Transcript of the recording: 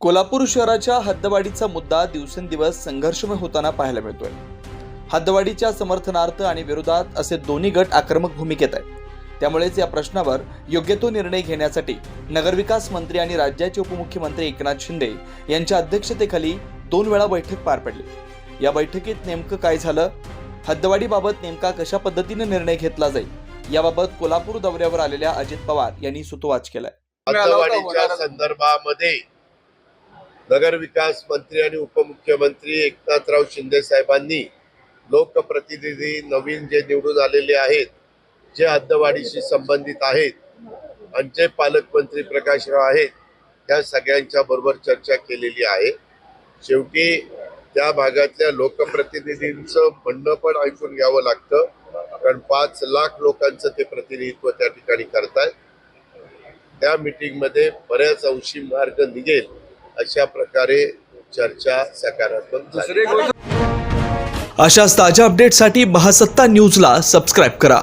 कोल्हापूर शहराच्या हद्दवाढीचा मुद्दा दिवसेंदिवस संघर्षमय होताना पाहायला मिळतोय. हद्दवाढीच्या समर्थनार्थ आणि विरोधात असे दोन्ही गट आक्रमक भूमिकेत आहेत. त्यामुळेच या प्रश्नावर योग्य तो निर्णय घेण्यासाठी नगरविकास मंत्री आणि राज्याचे उपमुख्यमंत्री एकनाथ शिंदे यांच्या अध्यक्षतेखाली दोन वेळा बैठक पार पडली. या बैठकीत नेमकं काय झालं? हद्दवाढीबाबत नेमका कशा पद्धतीने निर्णय घेतला जाईल? याबाबत कोल्हापूर दौऱ्यावर आलेल्या अजित पवार यांनी सुतोवाच केलाय. हद्दवाढीच्या संदर्भामध्ये नगरविकास मंत्री आणि उपमुख्यमंत्री एकनाथराव शिंदे साहेबांनी लोकप्रतिनिधी नवीन जे निवडून आलेले आहेत जे हद्दवाढीशी संबंधित आहेत आणि जे पालकमंत्री प्रकाशराव आहेत त्या सगळ्यांच्या बरोबर चर्चा केलेली आहे. शेवटी त्या भागातल्या लोकप्रतिनिधींचं म्हणणं पण ऐकून घ्यावं लागतं कारण पाच लाख लोकांचं ते प्रतिनिधित्व त्या ठिकाणी करतायत. त्या मिटिंगमध्ये बऱ्याच अंशी मार्ग निघेल. अशा प्रकारे चर्चा सकारात्मक झाली. अशाच ताज्या अपडेटसाठी महासत्ता न्यूजला सबस्क्राईब करा.